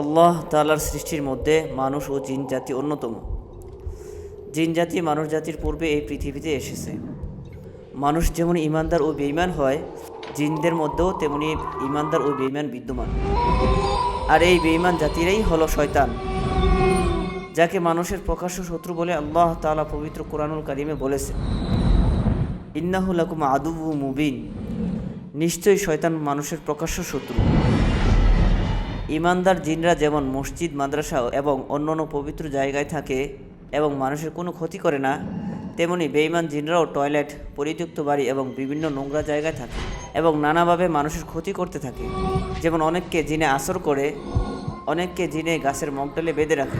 আল্লাহ তালার সৃষ্টির মধ্যে মানুষ ও জিন জাতি অন্যতম। জিন জাতি মানুষ জাতির পূর্বে এই পৃথিবীতে এসেছে। মানুষ যেমন ইমানদার ও বেইমান হয়, জিনদের মধ্যেও তেমনি ইমানদার ও বেইমান বিদ্যমান। আর এই বেঈমান জাতিরাই হলো শয়তান, যাকে মানুষের প্রকাশ্য শত্রু বলে আল্লাহ তাআলা পবিত্র কোরআনুল কারিমে বলেছে ইন্নাহুলাকুম আদুবু মুবিন, নিশ্চয়ই শয়তান মানুষের প্রকাশ্য শত্রু। ইমানদার জিনরা যেমন মসজিদ, মাদ্রাসা এবং অন্যান্য পবিত্র জায়গায় থাকে এবং মানুষের কোনো ক্ষতি করে না, তেমনি বেঈমান জিনরাও টয়লেট, পরিত্যক্ত বাড়ি এবং বিভিন্ন নোংরা জায়গায় থাকে এবং নানাভাবে মানুষের ক্ষতি করতে থাকে। যেমন অনেককে জিনে আসর করে, অনেককে জিনে গাছের মগডালে বেঁধে রাখে।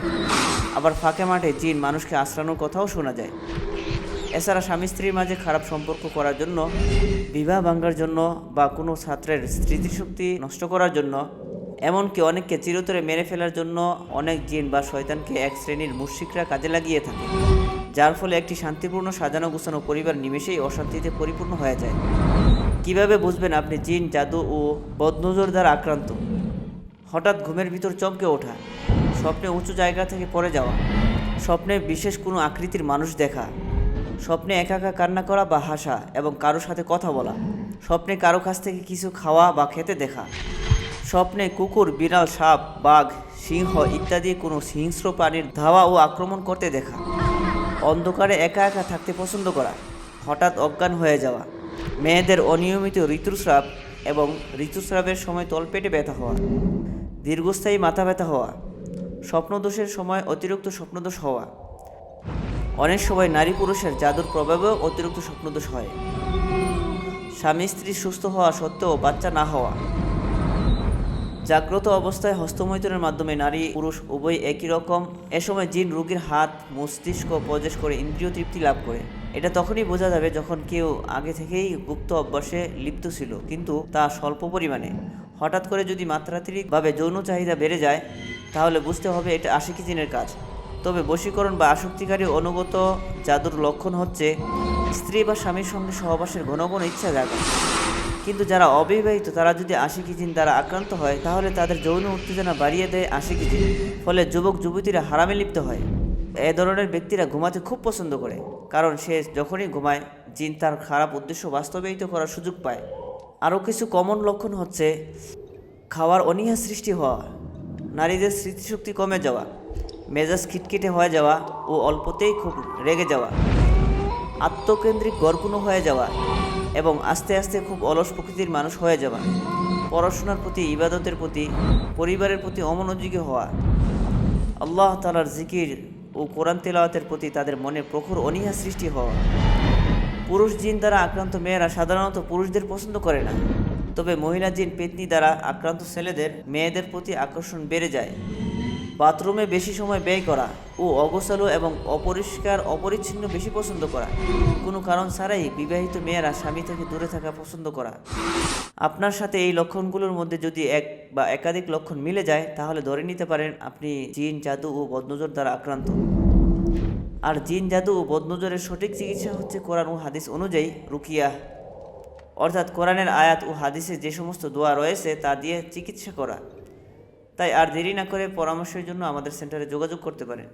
আবার ফাঁকে মাঠে জিন মানুষকে আশ্রানোর কথাও শোনা যায়। এছাড়া স্বামী স্ত্রীর মাঝে খারাপ সম্পর্ক করার জন্য, বিবাহ ভাঙ্গার জন্য বা কোনো ছাত্রের স্মৃতিশক্তি নষ্ট করার জন্য এমনকি অনেককে চিরতরে মেরে ফেলার জন্য অনেক জিন বা শয়তানকে এক শ্রেণির মুশিকরা কাজে লাগিয়ে থাকে, যার ফলে একটি শান্তিপূর্ণ সাজানো গোছানো পরিবার নিমেষেই অশান্তিতে পরিপূর্ণ হয়ে যায়। কীভাবে বুঝবেন আপনি জিন, জাদু ও বদনজর দ্বারা আক্রান্ত? হঠাৎ ঘুমের ভিতর চমকে ওঠা, স্বপ্নে উঁচু জায়গা থেকে পড়ে যাওয়া, স্বপ্নে বিশেষ কোনো আকৃতির মানুষ দেখা, স্বপ্নে একা একা কান্না করা বা হাসা এবং কারও সাথে কথা বলা, স্বপ্নে কারও কাছ থেকে কিছু খাওয়া বা খেতে দেখা। স্বপ্নে কুকুর, বিড়াল, সাপ, বাঘ, সিংহ ইত্যাদি কোনো হিংস্র প্রাণীর ধাওয়া ও আক্রমণ করতে দেখা। অন্ধকারে একা একা থাকতে পছন্দ করা, হঠাৎ অজ্ঞান হয়ে যাওয়া। মেয়েদের অনিয়মিত ঋতুস্রাব এবং ঋতুস্রাবের সময় তলপেটে ব্যথা হওয়া, দীর্ঘস্থায়ী মাথা ব্যথা হওয়া, স্বপ্নদোষের সময় অতিরিক্ত স্বপ্নদোষ হওয়া। অনেক সময় নারী পুরুষের জাদুর প্রভাবেও অতিরিক্ত স্বপ্নদোষ হয়। স্বামী স্ত্রী সুস্থ হওয়া সত্ত্বেও বাচ্চা না হওয়া। জাগ্রত অবস্থায় হস্তমৈথুনের মাধ্যমে নারী পুরুষ উভয় একই রকম। এ সময় জিন রোগীর হাত, মস্তিষ্ক প্রবেশ করে ইন্দ্রিয় তৃপ্তি লাভ করে। এটা তখনই বোঝা যাবে যখন কেউ আগে থেকেই গুপ্ত অভ্যাসে লিপ্ত ছিল, কিন্তু তা স্বল্প পরিমাণে। হঠাৎ করে যদি মাত্রাতিরিকভাবে যৌন চাহিদা বেড়ে যায়, তাহলে বুঝতে হবে এটা আশিকি জিনের কাজ। তবে বশীকরণ বা আসক্তিকারী অনুগত জাদুর লক্ষণ হচ্ছে, স্ত্রী বা স্বামীর সঙ্গে সহবাসের ঘন ঘন ইচ্ছা জাগে কিন্তু যারা অবিবাহিত, তারা যদি আশিকি জিন দ্বারা আক্রান্ত হয়, তাহলে তাদের যৌন উত্তেজনা বাড়িয়ে দেয় আশিকি জিন। ফলে যুবক যুবতীরা হারামে লিপ্ত হয়। এ ধরনের ব্যক্তিরা ঘুমাতে খুব পছন্দ করে, কারণ সে যখনই ঘুমায়, জিন তার খারাপ উদ্দেশ্য বাস্তবায়িত করার সুযোগ পায়। আরও কিছু কমন লক্ষণ হচ্ছে খাওয়ার অনীহা সৃষ্টি হওয়া, নারীদের স্মৃতিশক্তি কমে যাওয়া, মেজাজ খিটখিটে হয়ে যাওয়া ও অল্পতেই খুব রেগে যাওয়া, আত্মকেন্দ্রিক গড়গুনো হয়ে যাওয়া। এবং আস্তে আস্তে খুব অলস প্রকৃতির মানুষ হয়ে যাওয়া। পড়াশোনার প্রতি, ইবাদতের প্রতি, পরিবারের প্রতি অমনোযোগী হওয়া। আল্লাহ তালার জিকির ও কোরআন তেলাওয়াতের প্রতি তাদের মনে প্রখর অনীহা সৃষ্টি হওয়া। পুরুষ জিন দ্বারা আক্রান্ত মেয়েরা সাধারণত পুরুষদের পছন্দ করে না। তবে মহিলা জিন পেতনি দ্বারা আক্রান্ত ছেলেদের মেয়েদের প্রতি আকর্ষণ বেড়ে যায়। বাথরুমে বেশি সময় ব্যয় করা ও অগোছালো এবং অপরিষ্কার, অপরিচ্ছন্ন বেশি পছন্দ করা। কোনো কারণ ছাড়াই বিবাহিত মেয়েরা স্বামী থেকে দূরে থাকা পছন্দ করা। আপনার সাথে এই লক্ষণগুলোর মধ্যে যদি এক বা একাধিক লক্ষণ মিলে যায়, তাহলে ধরে নিতে পারেন আপনি জিন, জাদু ও বদনজর দ্বারা আক্রান্ত। আর জিন, জাদু ও বদনজরের সঠিক চিকিৎসা হচ্ছে কোরআন ও হাদিস অনুযায়ী রুকিয়া। অর্থাৎ কোরআনের আয়াত ও হাদিসে যে সমস্ত দোয়া রয়েছে, তা দিয়ে চিকিৎসা করা। তাই আর দেরি না করে পরামর্শের জন্য আমাদের সেন্টারে যোগাযোগ করতে পারেন।